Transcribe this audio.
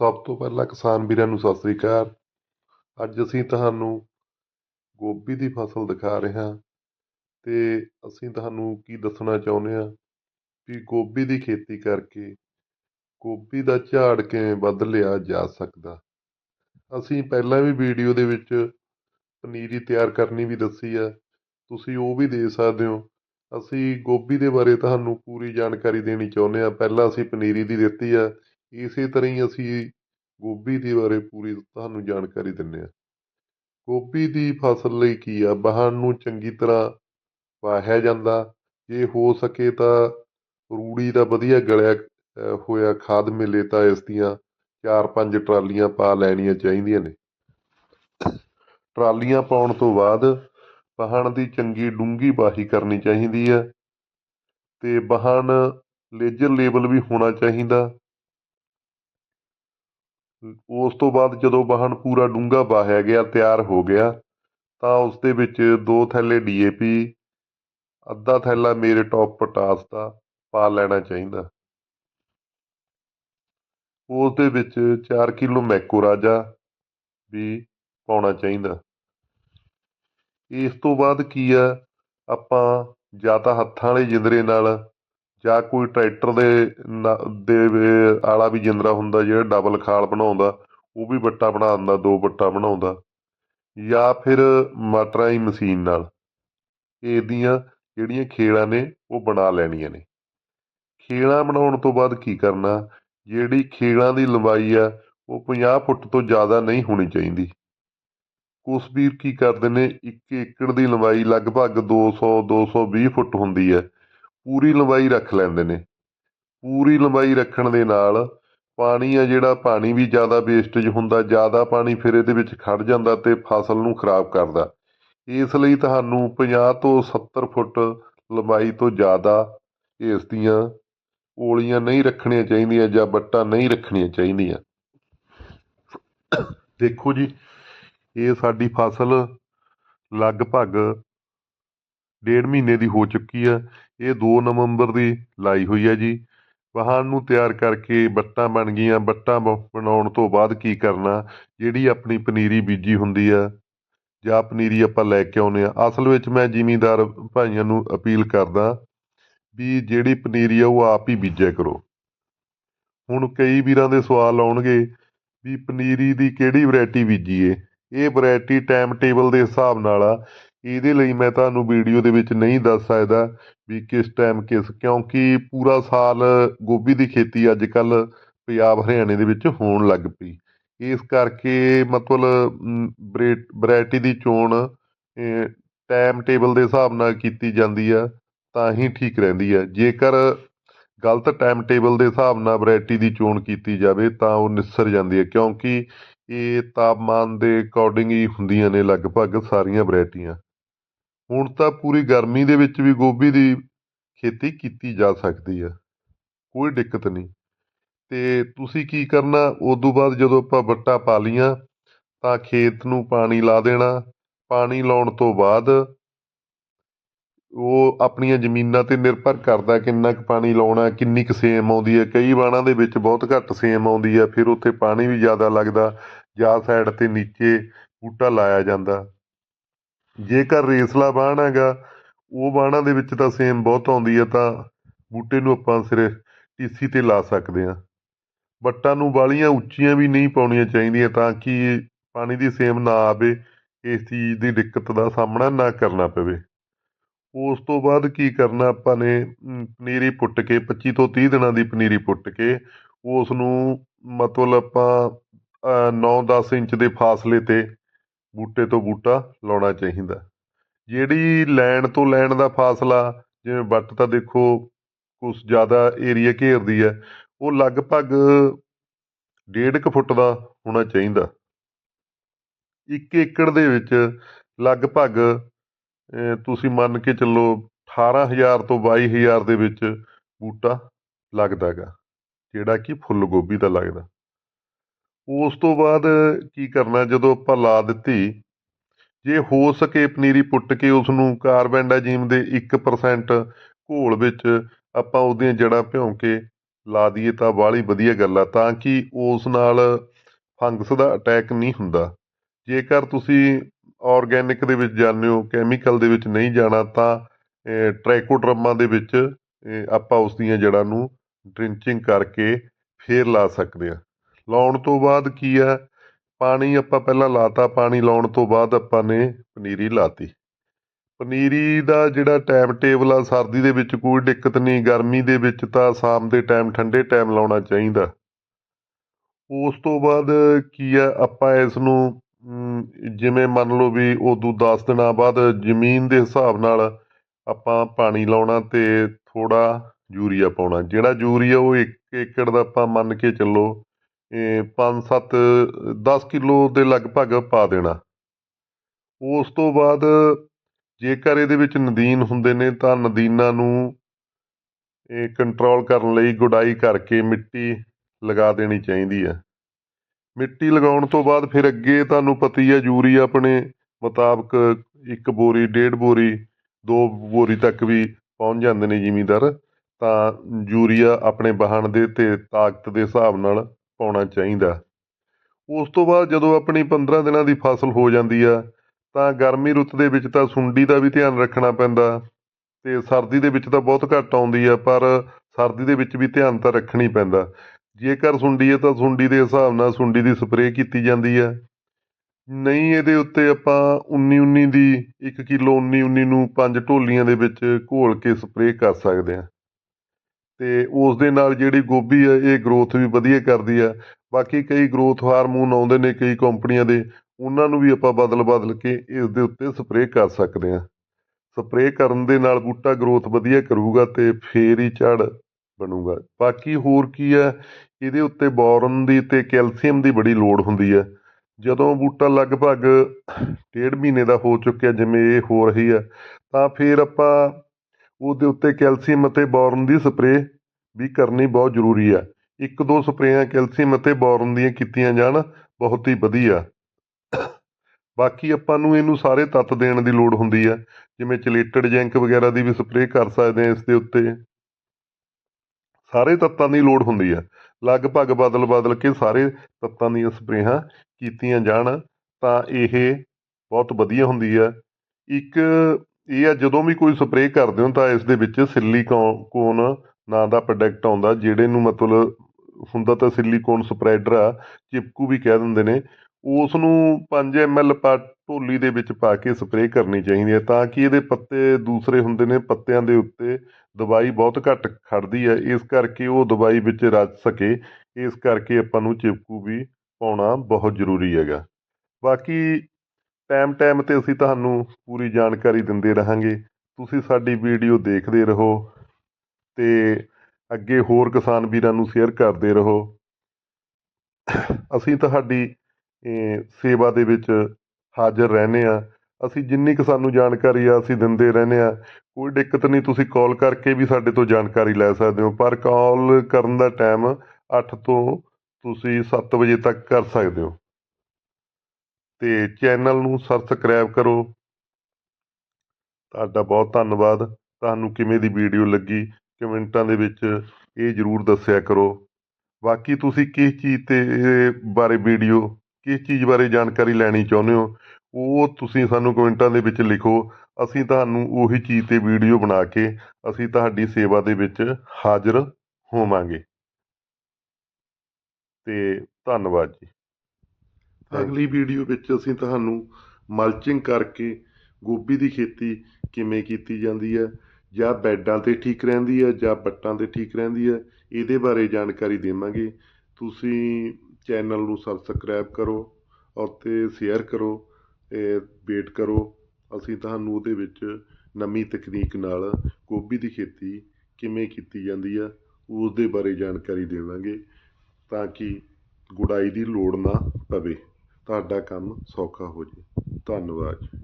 ਸਭ ਤੋਂ ਪਹਿਲਾਂ ਕਿਸਾਨ ਵੀਰਾਂ ਨੂੰ ਸਤਿ ਸ੍ਰੀ ਅਕਾਲ। ਅੱਜ ਅਸੀਂ ਤੁਹਾਨੂੰ ਗੋਭੀ ਦੀ ਫਸਲ ਦਿਖਾ ਰਹੇ ਹਾਂ ਅਤੇ ਅਸੀਂ ਤੁਹਾਨੂੰ ਕੀ ਦੱਸਣਾ ਚਾਹੁੰਦੇ ਹਾਂ ਵੀ ਗੋਭੀ ਦੀ ਖੇਤੀ ਕਰਕੇ ਗੋਭੀ ਦਾ ਝਾੜ ਕਿਵੇਂ ਵੱਧ ਲਿਆ ਜਾ ਸਕਦਾ। ਅਸੀਂ ਪਹਿਲਾਂ ਵੀ ਵੀਡੀਓ ਦੇ ਵਿੱਚ ਪਨੀਰੀ ਤਿਆਰ ਕਰਨੀ ਵੀ ਦੱਸੀ ਆ, ਤੁਸੀਂ ਉਹ ਵੀ ਦੇ ਸਕਦੇ ਹੋ। ਅਸੀਂ ਗੋਭੀ ਦੇ ਬਾਰੇ ਤੁਹਾਨੂੰ ਪੂਰੀ ਜਾਣਕਾਰੀ ਦੇਣੀ ਚਾਹੁੰਦੇ ਹਾਂ। ਪਹਿਲਾਂ ਅਸੀਂ ਪਨੀਰੀ ਦੀ ਦਿੱਤੀ ਆ ਇਸੇ ਤਰ੍ਹਾਂ ਹੀ ਅਸੀਂ ਗੋਭੀ ਦੇ ਬਾਰੇ ਪੂਰੀ ਤੁਹਾਨੂੰ ਜਾਣਕਾਰੀ ਦਿੰਦੇ ਹਾਂ। ਗੋਭੀ ਦੀ ਫਸਲ ਲਈ ਕੀ ਆ? ਵਾਹਣ ਨੂੰ ਚੰਗੀ ਤਰ੍ਹਾਂ ਵਾਹਿਆ ਜਾਂਦਾ। ਜੇ ਹੋ ਸਕੇ ਤਾਂ ਰੂੜੀ ਦਾ ਵਧੀਆ ਗਲਿਆ ਹੋਇਆ ਖਾਦ ਮਿਲੇ ਤਾਂ ਇਸ ਦੀਆਂ ਚਾਰ ਪੰਜ ਟਰਾਲੀਆਂ ਪਾ ਲੈਣੀਆਂ ਚਾਹੀਦੀਆਂ ਨੇ। ਟਰਾਲੀਆਂ ਪਾਉਣ ਤੋਂ ਬਾਅਦ ਵਾਹਣ ਦੀ ਚੰਗੀ ਡੂੰਘੀ ਵਾਹੀ ਕਰਨੀ ਚਾਹੀਦੀ ਹੈ ਤੇ ਵਾਹਣ ਲੇਜਰ ਲੇਬਲ ਵੀ ਹੋਣਾ ਚਾਹੀਦਾ। ਉਸ ਤੋਂ ਬਾਅਦ ਜਦੋਂ ਵਾਹਣ ਪੂਰਾ ਡੂੰਘਾ ਵਾਹਿਆ ਗਿਆ, ਤਿਆਰ ਹੋ ਗਿਆ, ਤਾਂ ਉਸ ਦੇ ਵਿੱਚ ਦੋ ਥੈਲੇ ਡੀ ਏ ਪੀ, ਅੱਧਾ ਥੈਲਾ ਮੇਰੇ ਟੋਪ ਪੋਟਾਸ ਦਾ ਪਾ ਲੈਣਾ ਚਾਹੀਦਾ। ਉਸ ਦੇ ਵਿੱਚ 4 ਕਿਲੋ ਮੈਕੋ ਰਾਜਾ ਵੀ ਪਾਉਣਾ ਚਾਹੀਦਾ। ਇਸ ਤੋਂ ਬਾਅਦ ਕੀ ਆ, ਆਪਾਂ ਜਾਂ ਤਾਂ ਹੱਥਾਂ ਵਾਲੇ ਜਿੰਦਰੇ ਨਾਲ ਜਾਂ ਕੋਈ ਟਰੈਕਟਰ ਦੇ ਨਾ- ਦੇ ਆਲਾ ਵੀ ਜਿੰਦਰਾ ਹੁੰਦਾ, ਜਿਹੜਾ ਡਬਲ ਖਾਲ ਬਣਾਉਂਦਾ, ਉਹ ਵੀ ਵੱਟਾ ਬਣਾ ਦਿੰਦਾ, ਦੋ ਵੱਟਾ ਬਣਾਉਂਦਾ। ਜਾਂ ਫਿਰ ਮਟਰਾਂ ਦੀ ਮਸ਼ੀਨ ਨਾਲ ਇਹਦੀਆਂ ਜਿਹੜੀਆਂ ਖੇਲਾਂ ਨੇ, ਉਹ ਬਣਾ ਲੈਣੀਆਂ ਨੇ। ਖੇਲਾਂ ਬਣਾਉਣ ਤੋਂ ਬਾਅਦ ਕੀ ਕਰਨਾ, ਜਿਹੜੀ ਖੇਲਾਂ ਦੀ ਲੰਬਾਈ ਆ, ਉਹ 50 ਫੁੱਟ ਤੋਂ ਜ਼ਿਆਦਾ ਨਹੀਂ ਹੋਣੀ ਚਾਹੀਦੀ। ਕੁਛ ਵੀਰ ਕੀ ਕਰਦੇ ਨੇ 1 ਏਕੜ ਦੀ ਲੰਬਾਈ ਲਗਭਗ 200 220 ਫੁੱਟ ਹੁੰਦੀ ਹੈ ਪੂਰੀ ਲੰਬਾਈ ਰੱਖ ਲੈਂਦੇ ਨੇ। ਪੂਰੀ ਲੰਬਾਈ ਰੱਖਣ ਦੇ ਨਾਲ ਪਾਣੀ ਆ ਜਿਹੜਾ, ਪਾਣੀ ਵੀ ਜ਼ਿਆਦਾ ਵੇਸਟੇਜ ਹੁੰਦਾ, ਜ਼ਿਆਦਾ ਪਾਣੀ ਫਿਰ ਇਹਦੇ ਵਿੱਚ ਖੜ ਜਾਂਦਾ ਤੇ ਫਸਲ ਨੂੰ ਖਰਾਬ ਕਰਦਾ। ਇਸ ਲਈ ਤੁਹਾਨੂੰ 50 ਤੋਂ 70 ਫੁੱਟ ਲੰਬਾਈ ਤੋਂ ਜ਼ਿਆਦਾ ਇਸ ਦੀਆਂ ਓਲੀਆਂ ਨਹੀਂ ਰੱਖਣੀਆਂ ਚਾਹੀਦੀਆਂ ਜਾਂ ਬੱਟਾਂ ਨਹੀਂ ਰੱਖਣੀਆਂ ਚਾਹੀਦੀਆਂ। ਦੇਖੋ ਜੀ, ਇਹ ਸਾਡੀ ਫਸਲ ਲਗਭਗ ਡੇਢ ਮਹੀਨੇ ਦੀ ਹੋ ਚੁੱਕੀ ਆ। ਇਹ 2 ਨਵੰਬਰ ਦੀ ਲਾਈ ਹੋਈ ਆ ਜੀ। ਵਾਹਨ ਨੂੰ ਤਿਆਰ ਕਰਕੇ ਬੱਟਾਂ ਬਣ ਗਈਆਂ। ਬੱਟਾਂ ਬ- ਬਣਾਉਣ ਤੋਂ ਬਾਅਦ ਕੀ ਕਰਨਾ? ਜਿਹੜੀ ਆਪਣੀ ਪਨੀਰੀ ਬੀਜੀ ਹੁੰਦੀ ਆ, ਜਾਂ ਪਨੀਰੀ ਆਪਾਂ ਲੈ ਕੇ ਆਉਂਦੇ ਆ। ਅਸਲ ਵਿੱਚ ਮੈਂ ਜ਼ਿਮੀਂਦਾਰ ਭਾਈਆਂ ਨੂੰ ਅਪੀਲ ਕਰਦਾ ਵੀ ਜਿਹੜੀ ਪਨੀਰੀ ਆ, ਉਹ ਆਪ ਹੀ ਬੀਜਿਆ ਕਰੋ। ਹੁਣ ਕਈ ਵੀਰਾਂ ਦੇ ਸਵਾਲ ਆਉਣਗੇ ਵੀ ਪਨੀਰੀ ਦੀ ਕਿਹੜੀ ਵੈਰਾਈਟੀ ਬੀਜੀਏ? ਇਹ ਵੈਰਾਈਟੀ ਟਾਈਮ ਟੇਬਲ ਦੇ ਹਿਸਾਬ ਨਾਲ ਆ। ਇਹਦੇ ਲਈ ਮੈਂ ਤੁਹਾਨੂੰ ਵੀਡੀਓ ਦੇ ਵਿੱਚ ਨਹੀਂ ਦੱਸ ਸਕਦਾ ਵੀ ਕਿਸ ਟਾਈਮ ਕਿਸ, ਕਿਉਂਕਿ ਪੂਰਾ ਸਾਲ ਗੋਭੀ ਦੀ ਖੇਤੀ ਅੱਜ ਕੱਲ ਪੰਜਾਬ ਹਰਿਆਣੇ ਦੇ ਵਿੱਚ ਹੋਣ ਲੱਗ ਪਈ। ਇਸ ਕਰਕੇ ਮਤਲਬ ਵੈਰਾਈਟੀ ਦੀ ਚੋਣ ਟਾਈਮ ਟੇਬਲ ਦੇ ਹਿਸਾਬ ਨਾਲ ਕੀਤੀ ਜਾਂਦੀ ਆ, ਤਾਂ ਹੀ ਠੀਕ ਰਹਿੰਦੀ ਹੈ ਜੇਕਰ ਗਲਤ ਟਾਈਮ ਟੇਬਲ ਦੇ ਹਿਸਾਬ ਨਾਲ ਵੈਰਾਈਟੀ ਦੀ ਚੋਣ ਕੀਤੀ ਜਾਵੇ, ਤਾਂ ਉਹ ਨਿਸਰ ਜਾਂਦੀ ਹੈ ਕਿਉਂਕਿ ਇਹ ਤਾਪਮਾਨ ਦੇ ਅਕੋਰਡਿੰਗ ਹੀ ਹੁੰਦੀਆਂ ਨੇ ਲਗਭਗ ਸਾਰੀਆਂ ਵੈਰਾਈਟੀਆਂ ਹੁਣ ਤਾਂ ਪੂਰੀ ਗਰਮੀ ਦੇ ਵਿੱਚ ਵੀ ਗੋਭੀ ਦੀ ਖੇਤੀ ਕੀਤੀ ਜਾ ਸਕਦੀ ਹੈ ਕੋਈ ਦਿੱਕਤ ਨਹੀਂ। ਤੇ ਤੁਸੀਂ ਕੀ ਕਰਨਾ? ਉਦੋਂ ਬਾਅਦ ਜਦੋਂ ਆਪਾਂ ਵੱਟਾਂ ਪਾ ਲਈਆਂ, ਤਾਂ ਖੇਤ ਨੂੰ ਪਾਣੀ ਲਾ ਦੇਣਾ। ਪਾਣੀ ਲਾਉਣ ਤੋਂ ਬਾਅਦ ਉਹ ਆਪਣੀਆਂ ਜ਼ਮੀਨਾਂ ਤੇ ਨਿਰਭਰ ਕਰਦਾ ਕਿੰਨਾ ਕੁ ਪਾਣੀ ਲਾਉਣਾ, ਕਿੰਨੀ ਕੁ ਸੇਮ ਆਉਂਦੀ ਹੈ ਕਈ ਬਾਣਾਂ ਦੇ ਵਿੱਚ ਬਹੁਤ ਘੱਟ ਸੇਮ ਆਉਂਦੀ ਹੈ ਫਿਰ ਉੱਥੇ ਪਾਣੀ ਵੀ ਜ਼ਿਆਦਾ ਲੱਗਦਾ, ਜਾਂ ਸਾਈਡ ਤੇ ਨੀਚੇ ਬੂਟਾ ਲਾਇਆ ਜਾਂਦਾ। ਜੇਕਰ ਰੇਸਲਾ ਬਾਣ ਹੈਗਾ, ਉਹ ਬਾਣਾਂ ਦੇ ਵਿੱਚ ਤਾਂ ਸੇਮ ਬਹੁਤ ਆਉਂਦੀ ਹੈ ਤਾਂ ਬੂਟੇ ਨੂੰ ਆਪਾਂ ਸਿਰੇ ਟੀਸੀ ਤੇ ਲਾ ਸਕਦੇ ਹਾਂ ਵੱਟਾਂ ਨੂੰ ਵਾਲੀਆਂ ਉੱਚੀਆਂ ਵੀ ਨਹੀਂ ਪਾਉਣੀਆਂ ਚਾਹੀਦੀਆਂ, ਤਾਂ ਕਿ ਪਾਣੀ ਦੀ ਸੇਮ ਨਾ ਆਵੇ, ਇਸ ਚੀਜ਼ ਦੀ ਦਿੱਕਤ ਦਾ ਸਾਹਮਣਾ ਨਾ ਕਰਨਾ ਪਵੇ। ਉਸ ਤੋਂ ਬਾਅਦ ਕੀ ਕਰਨਾ, ਆਪਾਂ ਨੇ ਪਨੀਰੀ ਪੁੱਟ ਕੇ 25 ਤੋਂ 30 ਦਿਨਾਂ ਦੀ ਪਨੀਰੀ ਪੁੱਟ ਕੇ, ਉਸ ਨੂੰ ਮਤਲਬ ਆਪਾਂ 9-10 ਇੰਚ ਦੇ ਫਾਸਲੇ ਤੇ ਬੂਟੇ ਤੋਂ ਬੂਟਾ ਲਾਉਣਾ ਚਾਹੀਦਾ। ਜਿਹੜੀ ਲੈਣ ਤੋਂ ਲੈਣ ਦਾ ਫਾਸਲਾ, ਜਿਵੇਂ ਵੱਟ ਤਾਂ ਦੇਖੋ ਕੁਛ ਜ਼ਿਆਦਾ ਏਰੀਆ ਘੇਰਦੀ ਹੈ, ਉਹ ਲਗਭਗ ਡੇਢ ਕੁ ਫੁੱਟ ਦਾ ਹੋਣਾ ਚਾਹੀਦਾ। ਇੱਕ ਏਕੜ ਦੇ ਵਿੱਚ ਲਗਭਗ ਤੁਸੀਂ ਮੰਨ ਕੇ ਚੱਲੋ 18000 ਤੋਂ 22000 ਦੇ ਵਿੱਚ ਬੂਟਾ ਲੱਗਦਾ ਹੈਗਾ ਜਿਹੜਾ ਕਿ ਫੁੱਲ ਗੋਭੀ ਦਾ ਲੱਗਦਾ। ਉਸ ਤੋਂ ਬਾਅਦ ਕੀ ਕਰਨਾ ਜਦੋਂ ਆਪਾਂ ਲਾ ਦਿੱਤੀ ਜੇ ਹੋ ਸਕੇ ਪਨੀਰੀ ਪੁੱਟ ਕੇ ਉਸ ਨੂੰ ਕਾਰਬੈਂਡਾਜੀਮ ਦੇ 1% ਘੋਲ ਵਿੱਚ ਆਪਾਂ ਉਹਦੀਆਂ ਜੜ੍ਹਾਂ ਭਿਉਂ ਕੇ ਲਾ ਦਈਏ ਤਾਂ ਬਾਹਲੀ ਵਧੀਆ ਗੱਲ ਆ ਤਾਂ ਕਿ ਉਸ ਨਾਲ ਫੰਗਸ ਦਾ ਅਟੈਕ ਨਹੀਂ ਹੁੰਦਾ। ਜੇਕਰ ਤੁਸੀਂ ਆਰਗੈਨਿਕ ਦੇ ਵਿੱਚ ਜਾਂਦੇ ਹੋ ਕੈਮੀਕਲ ਦੇ ਵਿੱਚ ਨਹੀਂ ਜਾਣਾ ਤਾਂ ਅਹ, ਦੇ ਵਿੱਚ ਆਪਾਂ ਉਸ ਦੀਆਂ ਜੜ੍ਹਾਂ ਨੂੰ ਡ੍ਰਿੰਚਿੰਗ ਕਰਕੇ ਫੇਰ ਲਾ ਸਕਦੇ ਆ। ਲਾਉਣ ਤੋਂ ਬਾਅਦ ਕੀ ਆ ਪਾਣੀ ਆਪਾਂ ਪਹਿਲਾਂ ਲਾਤਾ, ਪਾਣੀ ਲਾਉਣ ਤੋਂ ਬਾਅਦ ਆਪਾਂ ਨੇ ਪਨੀਰੀ ਲਾਤੀ। ਪਨੀਰੀ ਦਾ ਜਿਹੜਾ ਟਾਈਮ ਟੇਬਲ ਆ, ਸਰਦੀ ਦੇ ਵਿੱਚ ਕੋਈ ਦਿੱਕਤ ਨਹੀਂ, ਗਰਮੀ ਦੇ ਵਿੱਚ ਤਾਂ ਸ਼ਾਮ ਦੇ ਟਾਈਮ ਠੰਡੇ ਟਾਈਮ ਲਾਉਣਾ ਚਾਹੀਦਾ। ਉਸ ਤੋਂ ਬਾਅਦ ਕੀ ਆ ਆਪਾਂ ਇਸ ਨੂੰ ਜਿਵੇਂ ਮੰਨ ਲਓ ਵੀ ਉਦੋਂ 10 ਦਿਨਾਂ ਬਾਅਦ ਜ਼ਮੀਨ ਦੇ ਹਿਸਾਬ ਨਾਲ ਆਪਾਂ ਪਾਣੀ ਲਾਉਣਾ ਤੇ ਥੋੜਾ ਯੂਰੀਆ ਪਾਉਣਾ। ਜਿਹੜਾ ਯੂਰੀਆ ਉਹ 1 ਏਕੜ ਦਾ ਆਪਾਂ ਮੰਨ ਕੇ ਚੱਲੋ 5-7 10 ਕਿਲੋ ਦੇ ਲਗਭਗ ਪਾ ਦੇਣਾ। ਉਸ ਤੋਂ ਬਾਅਦ ਜੇਕਰ ਇਹਦੇ ਵਿੱਚ ਨਦੀਨ ਹੁੰਦੇ ਨੇ ਤਾਂ ਨਦੀਨਾਂ ਨੂੰ ਇਹ ਕੰਟਰੋਲ ਕਰਨ ਲਈ ਗੁਡਾਈ ਕਰਕੇ ਮਿੱਟੀ ਲਗਾ ਦੇਣੀ ਚਾਹੀਦੀ ਹੈ। ਮਿੱਟੀ ਲਗਾਉਣ ਤੋਂ ਬਾਅਦ ਫਿਰ ਅੱਗੇ ਤੁਹਾਨੂੰ ਪਤਾ ਹੀ ਹੈ ਯੂਰੀਆ ਆਪਣੇ ਮੁਤਾਬਕ ਇੱਕ ਬੋਰੀ, ਡੇਢ ਬੋਰੀ, ਦੋ ਬੋਰੀ ਤੱਕ ਵੀ ਪਹੁੰਚ ਜਾਂਦੇ ਨੇ ਜ਼ਿਮੀਂਦਾਰ। ਤਾਂ ਯੂਰੀਆ ਆਪਣੇ ਵਾਹਣ ਦੇ ਤੇ ਤਾਕਤ ਦੇ ਹਿਸਾਬ ਨਾਲ ਪਾਉਣਾ ਚਾਹੀਦਾ। ਉਸ ਤੋਂ ਬਾਅਦ ਜਦੋਂ ਆਪਣੀ 15 ਦਿਨਾਂ ਦੀ ਫਸਲ ਹੋ ਜਾਂਦੀ ਆ, ਤਾਂ ਗਰਮੀ ਰੁੱਤ ਦੇ ਵਿੱਚ ਤਾਂ ਸੁੰਡੀ ਦਾ ਵੀ ਧਿਆਨ ਰੱਖਣਾ ਪੈਂਦਾ ਤੇ ਸਰਦੀ ਦੇ ਵਿੱਚ ਤਾਂ ਬਹੁਤ ਘੱਟ ਆਉਂਦੀ ਆ, ਪਰ ਸਰਦੀ ਦੇ ਵਿੱਚ ਵੀ ਧਿਆਨ ਤਾਂ ਰੱਖਣੀ ਪੈਂਦਾ। ਜੇਕਰ ਸੁੰਡੀ ਹੈ ਤਾਂ ਸੁੰਡੀ ਦੇ ਹਿਸਾਬ ਨਾਲ ਸੁੰਡੀ ਦੀ ਸਪਰੇਅ ਕੀਤੀ ਜਾਂਦੀ ਆ। ਨਹੀਂ, ਇਹਦੇ ਉੱਤੇ ਆਪਾਂ 19 19 ਦੀ 1 ਕਿਲੋ 19 19 ਨੂੰ ਪੰਜ ਢੋਲੀਆਂ ਦੇ ਵਿੱਚ ਘੋਲ ਕੇ ਸਪਰੇਅ ਕਰ ਸਕਦੇ ਆ। ਅਤੇ ਉਸ ਦੇ ਨਾਲ ਜਿਹੜੀ ਗੋਭੀ ਹੈ, ਇਹ ਗਰੋਥ ਵੀ ਵਧੀਆ ਕਰਦੀ ਆ ਬਾਕੀ ਕਈ ਗਰੋਥ ਹਾਰਮੋਨ ਆਉਂਦੇ ਨੇ ਕਈ ਕੰਪਨੀਆਂ ਦੇ, ਉਹਨਾਂ ਨੂੰ ਵੀ ਆਪਾਂ ਬਦਲ ਬਦਲ ਕੇ ਇਸ ਦੇ ਉੱਤੇ ਸਪਰੇਅ ਕਰ ਸਕਦੇ ਹਾਂ। ਸਪਰੇਅ ਕਰਨ ਦੇ ਨਾਲ ਬੂਟਾ ਗਰੋਥ ਵਧੀਆ ਕਰੂਗਾ ਅਤੇ ਫੇਰ ਹੀ ਝੜ ਬਣੂਗਾ। ਬਾਕੀ ਹੋਰ ਕੀ ਹੈ, ਇਹਦੇ ਉੱਤੇ ਬੋਰਨ ਦੀ ਅਤੇ ਕੈਲਸ਼ੀਅਮ ਦੀ ਬੜੀ ਲੋੜ ਹੁੰਦੀ ਹੈ। ਜਦੋਂ ਬੂਟਾ ਲਗਭਗ ਡੇਢ ਮਹੀਨੇ ਦਾ ਹੋ ਚੁੱਕਿਆ, ਜਿਵੇਂ ਇਹ ਹੋ ਰਹੀ ਹੈ, ਤਾਂ ਫਿਰ ਆਪਾਂ ਉਹਦੇ ਉੱਤੇ ਕੈਲਸ਼ੀਅਮ ਅਤੇ ਬੋਰਨ ਦੀ ਸਪਰੇਅ ਵੀ ਕਰਨੀ ਬਹੁਤ ਜ਼ਰੂਰੀ ਆ। ਇੱਕ ਦੋ ਸਪਰੇਆਂ ਕੈਲਸ਼ੀਅਮ ਅਤੇ ਬੋਰਨ ਦੀਆਂ ਕੀਤੀਆਂ ਜਾਣ, ਬਹੁਤ ਹੀ ਵਧੀਆ। ਬਾਕੀ ਆਪਾਂ ਨੂੰ ਇਹਨੂੰ ਸਾਰੇ ਤੱਤ ਦੇਣ ਦੀ ਲੋੜ ਹੁੰਦੀ ਆ। ਜਿਵੇਂ ਚਲੇਟਡ ਜੈਂਕ ਵਗੈਰਾ ਦੀ ਵੀ ਸਪਰੇਅ ਕਰ ਸਕਦੇ ਹਾਂ ਇਸ ਦੇ ਉੱਤੇ। ਸਾਰੇ ਤੱਤਾਂ ਦੀ ਲੋੜ ਹੁੰਦੀ ਆ। ਲਗਭਗ ਬਦਲ ਬਦਲ ਕੇ ਸਾਰੇ ਤੱਤਾਂ ਦੀਆਂ ਸਪਰੇਹਾਂ ਕੀਤੀਆਂ ਜਾਣ, ਤਾਂ ਇਹ ਬਹੁਤ ਵਧੀਆ ਹੁੰਦੀ ਆ। ਇੱਕ ਇਹ ਆ, ਜਦੋਂ ਵੀ ਕੋਈ ਸਪਰੇਅ ਕਰਦੇ ਹੋ ਤਾਂ ਇਸ ਦੇ ਵਿੱਚ ਸਿਲੀਕੋਨ ਨਾਂ ਦਾ ਪ੍ਰੋਡਕਟ ਆਉਂਦਾ, ਜਿਹੜੇ ਨੂੰ ਮਤਲਬ ਹੁੰਦਾ ਤਾਂ ਸਿਲੀਕੋਨ ਸਪਰੈਡਰ ਆ, ਚਿਪਕੂ ਵੀ ਕਹਿ ਦਿੰਦੇ ਨੇ ਉਸ ਨੂੰ 5 ml ਪਾ, ਢੋਲੀ ਦੇ ਵਿੱਚ ਪਾ ਕੇ ਸਪਰੇਅ ਕਰਨੀ ਚਾਹੀਦੀ ਹੈ, ਤਾਂ ਕਿ ਇਹਦੇ ਪੱਤੇ ਦੂਸਰੇ ਹੁੰਦੇ ਨੇ, ਪੱਤਿਆਂ ਦੇ ਉੱਤੇ ਦਵਾਈ ਬਹੁਤ ਘੱਟ ਖੜਦੀ ਹੈ, ਇਸ ਕਰਕੇ ਉਹ ਦਵਾਈ ਵਿੱਚ ਰਚ ਸਕੇ, ਇਸ ਕਰਕੇ ਆਪਾਂ ਨੂੰ ਚਿਪਕੂ ਵੀ ਪਾਉਣਾ ਬਹੁਤ ਜ਼ਰੂਰੀ ਹੈਗਾ। ਬਾਕੀ ਟਾਈਮ ਟਾਈਮ ਤੇ ਅਸੀਂ ਤੁਹਾਨੂੰ ਪੂਰੀ ਜਾਣਕਾਰੀ ਦਿੰਦੇ ਰਹਾਂਗੇ। ਤੁਸੀਂ ਸਾਡੀ ਵੀਡੀਓ ਦੇਖਦੇ ਰਹੋ ਤੇ ਅੱਗੇ ਹੋਰ ਕਿਸਾਨ ਵੀਰਾਂ ਨੂੰ ਸ਼ੇਅਰ ਕਰਦੇ ਰਹੋ। ਅਸੀਂ ਤੁਹਾਡੀ ਸੇਵਾ ਦੇ ਵਿੱਚ ਹਾਜ਼ਰ ਰਹਿੰਦੇ ਆ ਅਸੀਂ ਜਿੰਨੀ ਕੁ ਸਾਨੂੰ ਜਾਣਕਾਰੀ ਆ, ਅਸੀਂ ਦਿੰਦੇ ਰਹਿੰਦੇ ਆ ਕੋਈ ਦਿੱਕਤ ਨਹੀਂ, ਤੁਸੀਂ ਕਾਲ ਕਰਕੇ ਵੀ ਸਾਡੇ ਤੋਂ ਜਾਣਕਾਰੀ ਲੈ ਸਕਦੇ ਹੋ। ਪਰ ਕਾਲ ਕਰਨ ਦਾ ਟਾਈਮ 8 ਤੋਂ ਤੁਸੀਂ 7 ਵਜੇ ਤੱਕ ਕਰ ਸਕਦੇ ਹੋ। ਤੇ ਚੈਨਲ ਨੂੰ ਸਬਸਕ੍ਰਾਈਬ ਕਰੋ। ਤੁਹਾਡਾ ਬਹੁਤ ਧੰਨਵਾਦ। ਤੁਹਾਨੂੰ ਕਿਵੇਂ ਦੀ ਵੀਡੀਓ ਲੱਗੀ, ਕਮੈਂਟਾਂ ਦੇ ਵਿੱਚ ਇਹ ਜਰੂਰ ਦੱਸਿਆ ਕਰੋ। ਬਾਕੀ ਤੁਸੀਂ ਕਿਸ ਚੀਜ਼ ਤੇ ਬਾਰੇ ਵੀਡੀਓ ਕਿਸ ਚੀਜ਼ ਬਾਰੇ ਜਾਣਕਾਰੀ ਲੈਣੀ ਚਾਹੁੰਦੇ ਹੋ, ਉਹ ਤੁਸੀਂ ਸਾਨੂੰ ਕਮੈਂਟਾਂ ਦੇ ਵਿੱਚ ਲਿਖੋ। ਅਸੀਂ ਤੁਹਾਨੂੰ ਉਹੀ ਚੀਜ਼ ਤੇ ਵੀਡੀਓ ਬਣਾ ਕੇ ਅਸੀਂ ਤੁਹਾਡੀ ਸੇਵਾ ਦੇ ਵਿੱਚ ਹਾਜ਼ਰ ਹੋਵਾਂਗੇ। ਤੇ ਧੰਨਵਾਦ ਜੀ। ਅਗਲੀ ਵੀਡੀਓ ਵਿੱਚ ਅਸੀਂ ਤੁਹਾਨੂੰ ਮਲਚਿੰਗ ਕਰਕੇ ਗੋਭੀ ਦੀ ਖੇਤੀ ਕਿਵੇਂ ਕੀਤੀ ਜਾਂਦੀ ਹੈ, ਜਾਂ ਬੈੱਡਾਂ ਤੇ ਠੀਕ ਰਹਿੰਦੀ ਹੈ, ਜਾਂ ਪੱਟਾਂ ਤੇ ਠੀਕ ਰਹਿੰਦੀ ਹੈ, ਇਹਦੇ ਬਾਰੇ ਜਾਣਕਾਰੀ ਦੇਵਾਂਗੇ। ਤੁਸੀਂ ਚੈਨਲ ਨੂੰ ਸਬਸਕ੍ਰਾਈਬ ਕਰੋ ਔਰ ਅਤੇ ਸ਼ੇਅਰ ਕਰੋ, ਤੇ ਵੇਟ ਕਰੋ। ਅਸੀਂ ਤੁਹਾਨੂੰ ਉਹਦੇ ਵਿੱਚ ਨਵੀਂ ਤਕਨੀਕ ਨਾਲ ਗੋਭੀ ਦੀ ਖੇਤੀ ਕਿਵੇਂ ਕੀਤੀ ਜਾਂਦੀ ਹੈ ਉਸ ਦੇ ਬਾਰੇ ਜਾਣਕਾਰੀ ਦੇਵਾਂਗੇ, ਤਾਂ ਕਿ ਗੁਡਾਈ ਦੀ ਲੋੜ ਨਾ ਪਵੇ। ਤੁਹਾਡਾ ਕੰਮ ਸੌਖਾ ਹੋ ਜੇ ਧੰਨਵਾਦ